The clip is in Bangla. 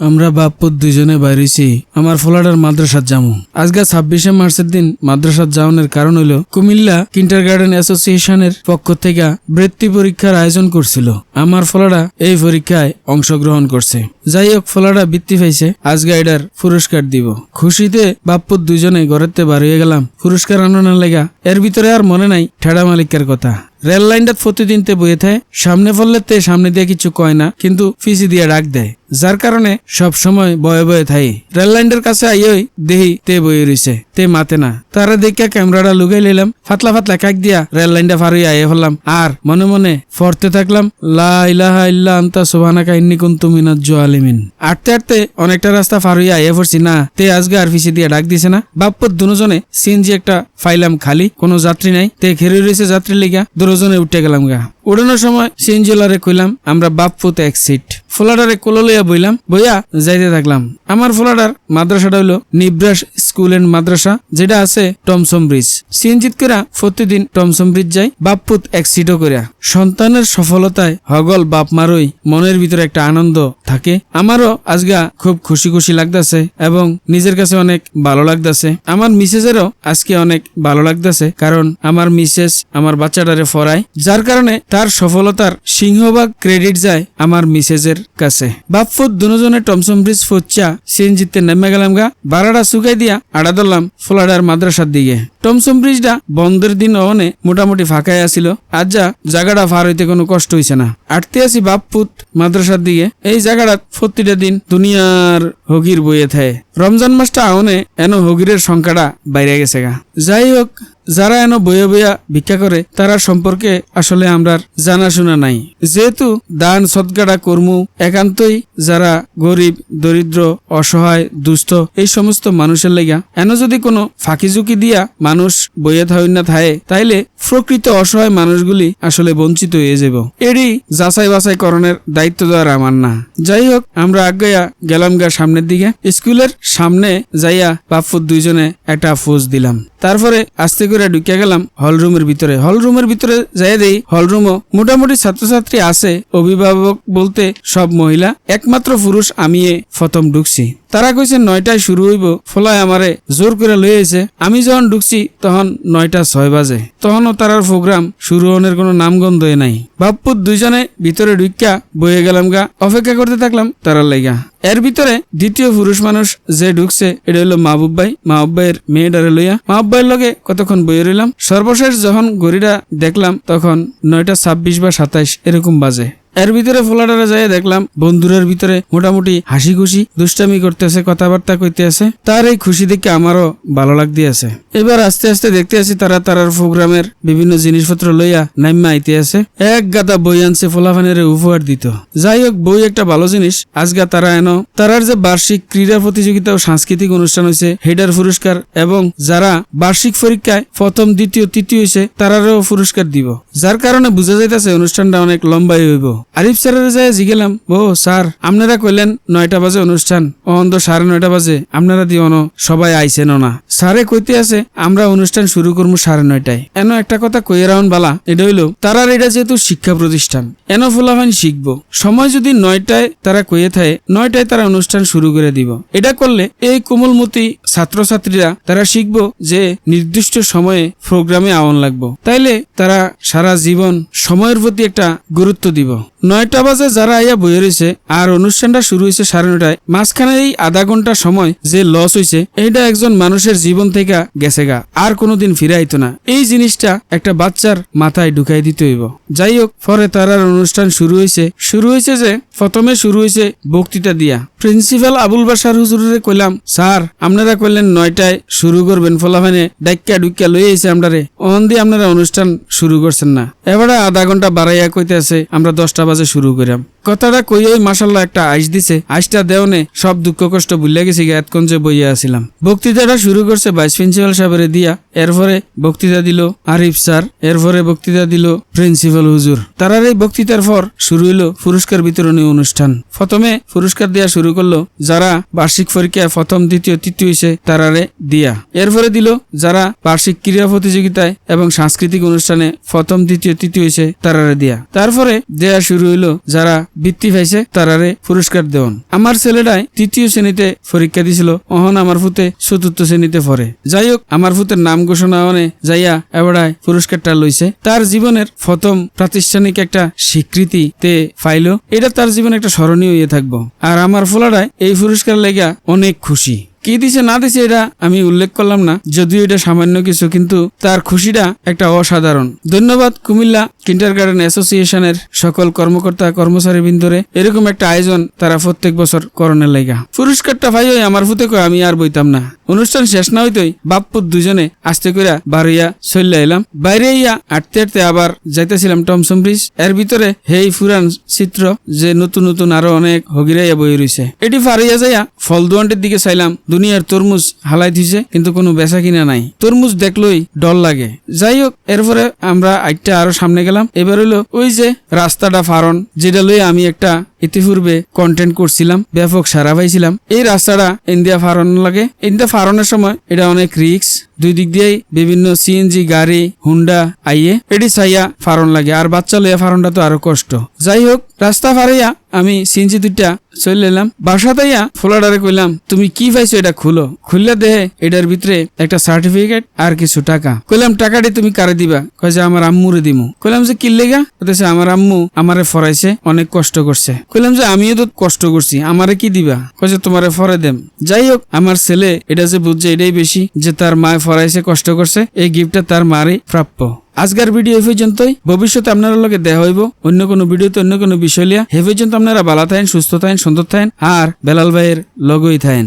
আমরা বাপ্পর দুইজনে বাইরেছি, আমার ফোলাডার মাদ্রাসাত যামু। আজকে ছাব্বিশে মার্চের দিন মাদ্রাসাত যাওয়ানোর কারণ হইল, কুমিল্লা কিন্টার গার্ডেন অ্যাসোসিয়েশনের পক্ষ থেকে বৃত্তি পরীক্ষার আয়োজন করছিল। আমার ফলাডা এই পরীক্ষায় অংশগ্রহণ করছে। যাই হোক ফলাডা বৃত্তি পাইছে, আজকে এটার পুরস্কার দিব। খুশিতে বাপ্পুর দুইজনে ঘরেতে বার গেলাম। পুরস্কার আনানোর লেগা এর ভিতরে আর মনে নাই ঠেড়া মালিকের কথা। রেল লাইনটা প্রতিদিন তে বইয়ে থাকে। সামনে ফললে তে সামনে দিয়ে কিছু কয় না, কিন্তু ফিসি দিয়ে ডাক দেয়। যার কারণে সব সময় বয়ে বয়ে থাই। রেল লাইনের কাছে আইয়ই দেহি তে বয়ে রইছে, তে মাতে না। তারা দেখিয়া ক্যামেরাটা লুগাই লইলাম, ফাতলা ফাতলা কাক দিয়া রেল লাইনটা ফার হইয়া আইয়ে হলাম আর মনে মনে ফরতে থাকলাম, লা ইলাহা ইল্লা আন্তা সুবহানাকা ইন্নী কুনতু মিনাজ জালিমিন আটতে আটতে অনেকটা রাস্তা ফার হইয়া আইয়ে পড়ছি, না, তে আজকে আর ফিসি দিয়ে ডাক দিছে না। বাপ্পর দুজনে সিএনজি একটা ফাইলাম খালি, কোনো যাত্রী নাই। তে ঘেরে রয়েছে যাত্রী লিগা দুজনে উঠে গেলাম গা। উড়ানোর সময় সিএনজিওলারে কইলাম, আমরা বাপ্পুতে এক সিট ফোলাডারে কোলো লইয়া বইলাম, বইয়া, যাইতে থাকলাম। আমার ফোলাডার মাদ্রাসাটা হইল নিব্রাস স্কুল এন্ড মাদ্রাসা, যেটা আছে টমসম ব্রিজ। সিএনজিত করা প্রতিদিন টমসম ব্রিজ যাই বাপ্পুত এক সিটও করিয়া সন্তানের সফলতায় হগল বাপ মারই মনের ভিতরে একটা আনন্দ থাকে। আমারও আজগা খুব খুশি খুশি লাগতাছে এবং নিজের কাছে অনেক ভালো লাগতাছে। আমার মিসেসেরও আজকে অনেক ভালো লাগতাছে, কারণ আমার মিসেস আমার বাচ্চাটারে ফরায় যার কারণে তার সফলতার সিংহভাগ ক্রেডিট যায় আমার মিসেসের কাছে। বাপফুত দুজনে টমসম ব্রিজ ফুচ্চা সিএনজিতে নেমে গেলাম গা বারাটা শুকাই দিয়া আড়া ধরলাম ফোলাডার মাদ্রাসার দিকে। টমসম ব্রিজটা বন্ধের দিন অনে মোটামুটি ফাঁকাই আসিল আজ যা জায়গাটা ফার হইতে কোনো কষ্ট হইছে না। আটতে আসি বাপপুত মাদ্রাসার দিকে, এই জায়গাটা প্রতিটা দিন দুনিয়ার হগির বইয়ে থাকে। রমজান মাসটা আউনে এন হগিরের সংখ্যাটা বাইরে গেছে গা। যাই হোক যারা এন বইয়ে বইয়া ভিক্ষা করে, তারা সম্পর্কে আসলে আমরা জানাশোনা নাই। যেহেতু দান সৎগাড়া কর্মু, একান্তই যারা গরিব, দরিদ্র, অসহায়, দুস্থ, এই সমস্ত মানুষের লেগা, এন যদি কোনো ফাঁকি ঝুঁকি দিয়া মানুষ বইয়ে থাই না থায়, তাইলে প্রকৃত অসহায় মানুষগুলি আসলে বঞ্চিত হয়ে যাব। এরই যাচাই বাছাই করণের দায়িত্ব দেওয়ার আমার না। যাই হোক, আমরা আগাইয়া গেলাম গা সামনের দিকে। স্কুলের সামনে যাইয়া বাপুর দুইজনে একটা ফোজ দিলাম। তারপরে আস্তে করে ঢুকে গেলাম হল রুমের ভিতরে। হল রুমের ভিতরে যাই দেই হল রুমও মোটামুটি ছাত্রছাত্রী আছে, অভিভাবক বলতে সব মহিলা, একমাত্র পুরুষ আমি প্রথম ঢুকছি। তারা কইছে, নয়টায় শুরু হইব, ফলায় আমারে জোর করে লই আইছে। আমি যখন ঢুকছি তখন নয়টা ছয় বাজে। তখনও তারার প্রোগ্রাম শুরু হওয়ার কোনো নামগন্ধই নাই। বাপ্পুর দুইজনে ভিতরে ঢুকিয়া বয়ে গেলাম গা, অপেক্ষা করতে থাকলাম তারার লাইগা। এর ভিতরে দ্বিতীয় পুরুষ মানুষ যে ঢুকছে, এটা হলো মাহবুব ভাই। মাহবুব ভাইয়ের মেয়েটারে লইয়া মাহবুব ভাইয়ের লগে কতক্ষণ বইয়ে রইলাম? সর্বশেষ যখন ঘড়িটা দেখলাম, তখন নয়টা ছাব্বিশ বা সাতাইশ, এরকম বাজে। এর ভিতরে ফোলাডারে যাই দেখলাম বন্ধুরের ভিতরে মোটামুটি হাসি খুশি দুষ্টামি করতেছে, কথাবার্তা কইতে আছে তার এই খুশি দেখে আমারও ভালো লাগতে আছে। এবার আস্তে আস্তে দেখতে আছি তারা তারার প্রোগ্রামের বিভিন্ন জিনিসপত্র লইয়া নাইমা আইতে আছে। এক গাদা বই আনছে ফোলাফানের উপহার দিত। যাই হোক, বই একটা ভালো জিনিস। আজগা তারা এনো, তারার যে বার্ষিক ক্রীড়া প্রতিযোগিতা ও সাংস্কৃতিক অনুষ্ঠান হয়েছে হেডার পুরস্কার এবং যারা বার্ষিক পরীক্ষায় প্রথম, দ্বিতীয়, তৃতীয় হয়েছে তারারও পুরস্কার দিব। যার কারণে বোঝা যাইতেছে অনুষ্ঠানটা অনেক লম্বাই হইব। আরিফ স্যারের যায় জিগেলাম ও স্যার, আপনারা কইলেন নয়টা বাজে অনুষ্ঠান। অন্ধ সাড়ে নয়টা বাজে, আপনারা দিও ন, সবাই আইসেন না স্যারে কইতে আছে, আমরা অনুষ্ঠান শুরু করব সাড়ে নয়টায়। এন একটা কথা কইয়ে রাউন বালা, এটা হইল, তারার এটা যেহেতু শিক্ষা প্রতিষ্ঠান, এন ফুলাফান শিখব। সময় যদি নয়টায় তারা কইয়ে থাকে, নয়টায় তারা অনুষ্ঠান শুরু করে দিব। এটা করলে এই কোমলমতি ছাত্রছাত্রীরা তারা শিখব যে নির্দিষ্ট সময়ে প্রোগ্রামে আওয়ান লাগবো। তাইলে তারা সারা জীবন সময়ের প্রতি একটা গুরুত্ব দিব। নয়টা বাজে যারা আইয়া বইয়ে রয়েছে আর অনুষ্ঠানটা শুরু হয়েছে সাড়ে নটায় মাঝখানে এই আধা ঘণ্টা সময় যে লস হয়েছে এইটা একজন মানুষের জীবন থেকে গেছে গা, আর কোনোদিন ফিরে আইতো না। এই জিনিসটা একটা বাচ্চার মাথায় ঢুকাই দিতে হইব। যাই হোক, পরে তারার অনুষ্ঠান শুরু হয়েছে শুরু হয়েছে যে প্রথমে শুরু হয়েছে বক্তৃতা দিয়া। প্রিন্সিপাল আবুল বাসার হুজুরে কইলাম, স্যার, আপনারা কইলেন নয়টায় শুরু করবেন, ফলাফানে ডাক্কা ডুক্কা লই আইছে আমরারে। অন দিয়ে আপনারা অনুষ্ঠান শুরু করছেন না। এবারে আধা ঘণ্টা বাড়াইয়া কইতে আছে আমরা দশটা বাজে শুরু করিলাম কথাটা কই ওই মাসাল্লাহ একটা আইস দিছে। আইসটা দেওনে সব দুঃখ কষ্ট ভুলে গেছি এতক্ষণ যে বইয়া আসিলাম। বক্তৃতাটা শুরু করছে ভাইস প্রিন্সিপাল সাহেবের দিয়া। এরপরে বক্তৃতা দিল আরিফ স্যার, এরপরে বক্তৃতা দিল প্রিন্সিপাল হুজুর। তারার এই বক্তৃতার পর শুরু হইল পুরস্কার বিতরণী অনুষ্ঠান। প্রথমে পুরস্কার দেওয়া শুরু করল যারা বার্ষিক পরীক্ষায় প্রথম, দ্বিতীয়, তৃতীয় হয়েছে তারারে দিয়া। এরপরে দিল যারা বার্ষিক ক্রীড়া প্রতিযোগিতায় এবং সাংস্কৃতিক অনুষ্ঠানে প্রথম, দ্বিতীয়, তৃতীয় হয়েছে তারারে দিয়া। তারপরে দেয়া শুরু হইল যারা বৃত্তি পাইছে তারারে পুরস্কার দেওয়ান। আমার ছেলেটাই তৃতীয় শ্রেণীতে পরীক্ষা দিছিল, অহন আমার ফুতে চতুর্থ শ্রেণীতে পড়ে। যাই হোক আমার ফুতের নাম ঘোষণা হনে যাইয়া এবারায় পুরস্কারটা লইছে। তার জীবনের প্রথম প্রাতিষ্ঠানিক একটা স্বীকৃতি তে পাইলো। এটা তার জীবনে একটা স্মরণীয় হয়ে থাকব। আর আমার ফোলাটায় এই পুরস্কার লেগা অনেক খুশি। কি দিছে, না দিছে এটা আমি উল্লেখ করলাম না, যদিও এটা সামান্য কিছু, কিন্তু তার খুশিটা একটা অসাধারণ। ধন্যবাদ কুমিল্লা কিন্টার গার্ডেন অ্যাসোসিয়েশনের সকল কর্মকর্তা কর্মচারী বিন্দরে এরকম একটা আয়োজন তারা প্রত্যেক বছর করণের লাইগা। পুরস্কারটা ভাই ওই আমার ফুতে কয়, আমি আর বইতাম না। অনুষ্ঠান শেষ না হইতই বাপ্পুর দুজনে আস্তে করে বাড়িয়া চলে এলাম। বাইরে ইয়া আটতে আটতে আবার যাইতেছিলাম টমসম ব্রিজ। এর ভিতরে হেই ফুরান চিত্র যে নতুন নতুন আরও অনেক হগিরাইয়া বই রইছে। এটি ফারিয়া যাইয়া ফল দিকে চাইলাম দুনিয়ার তরমুজ হালাই দিছে, কিন্তু কোনো বেচা কিনা নাই। তরমুজ দেখলই ডল লাগে। যাই হোক, এরপরে আমরা আইটা আরও সামনে গেলাম। এবার হইল ওই যে রাস্তাটা ফারন, যেটা লই আমি একটা ইতিপূর্বে কন্টেন্ট করছিলাম, ব্যাপক সারা পাইছিলাম। এই রাস্তাটা ইন্ডিয়া ফারন লাগে। ইন্ডিয়া ফারনের সময় এটা অনেক রিক্স দুই দিক দিয়েই বিভিন্ন সিএনজি গাড়ি হুন্ডা আইয়ে এটি চাইয়া ফারন লাগে। আর বাচ্চা লইয়া ফারনটা তো আরও কষ্ট। যাই হোক, রাস্তা ফারাইয়া আমি সিএনজি দুইটা চলে এলাম। বাসাতাইয়া ফোলাডারে কইলাম, তুমি কি পাইছো এটা খুলো? খুললে দেহে এটার ভিতরে একটা সার্টিফিকেট আর কিছু টাকা। কইলাম, টাকাটি তুমি কারে দিবা? কয় যে, আমার আম্মুরে দিমু। কইলাম যে, কি লেগা? আমার আম্মু আমারে ফরাইছে, অনেক কষ্ট করছে। কইলাম যে আমিও তো কষ্ট করছি, আমারে কি দিবা? কয় তোমারে ফরে দেম। যাই হোক, আমার ছেলে এটা যে বুঝছে এটাই বেশি যে তার মা ফরাইছে কষ্ট করছে, এই গিফটটা তার মারই প্রাপ্য। আজকের ভিডিও এই পর্যন্তই। ভবিষ্যতে আপনারা লগে দেখা হইব অন্য কোনো ভিডিওতে, অন্য কোনো বিষয় লিয়া। হে পর্যন্ত আপনারা ভালো থাকেন, সুস্থ থাকেন সুন্দর থাকেন, আর বেলাল ভাইয়ের লগই থাকেন।